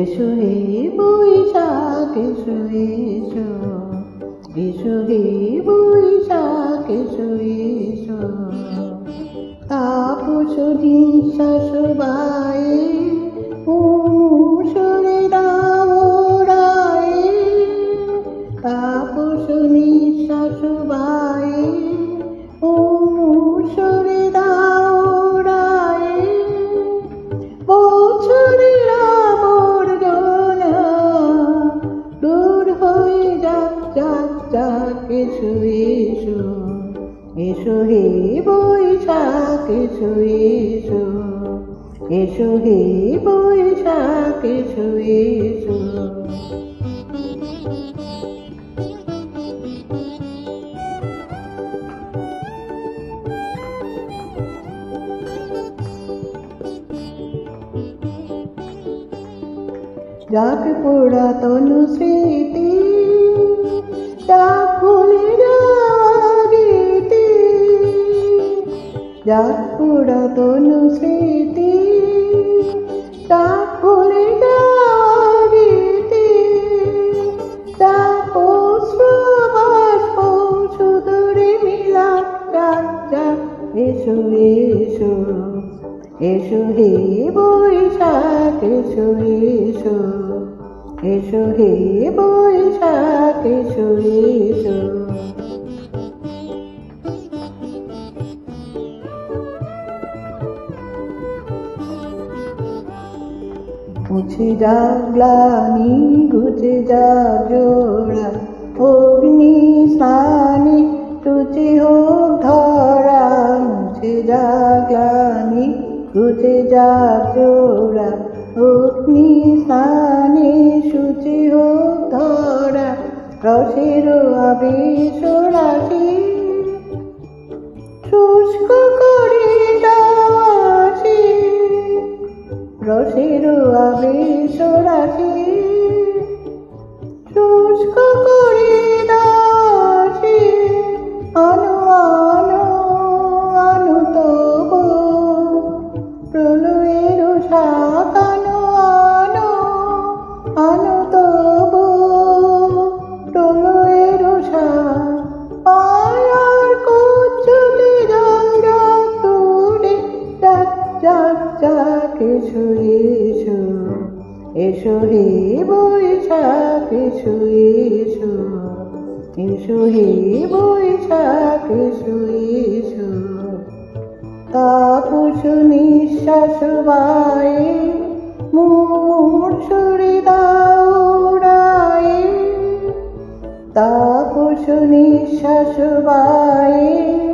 এসো হে বৈশাখ এসো এসো। এসো হে বৈশাখ এসো এসো। নিঃশ্বাস বায়ে এসো বৈশাখ এসো এসো এসো হে বৈশাখ এসো এসো যাক পুরাতন স্মৃতি যাক ভুলে যাওয়া যাক পুরাতন স্মৃতি যাক ভুলে এসো এসো এসো হে বৈশাখ, এসো এসো এসো হে বৈশাখ, এসো এসো। মুছে যা গ্লানি ঘুচে যা জোড়া। অগ্নি স্নানে তুচে হোক ধরা, মুছে যা গ্লানি ঘুচে যা জোড়া। অগ্নি স্নানে সূচে হোক ধরা, রসের আবেশ রাশি শুষ্ক করে রসের আবেশ রাশি এসো এসো এসো হে বৈশাখ এসো এসো এসো হে বৈশাখ এসো এসো তাপস নিঃশ্বাস বায়ে মূর্ছরে দাউড়ায়ে তাপস নিঃশ্বাস বায়ে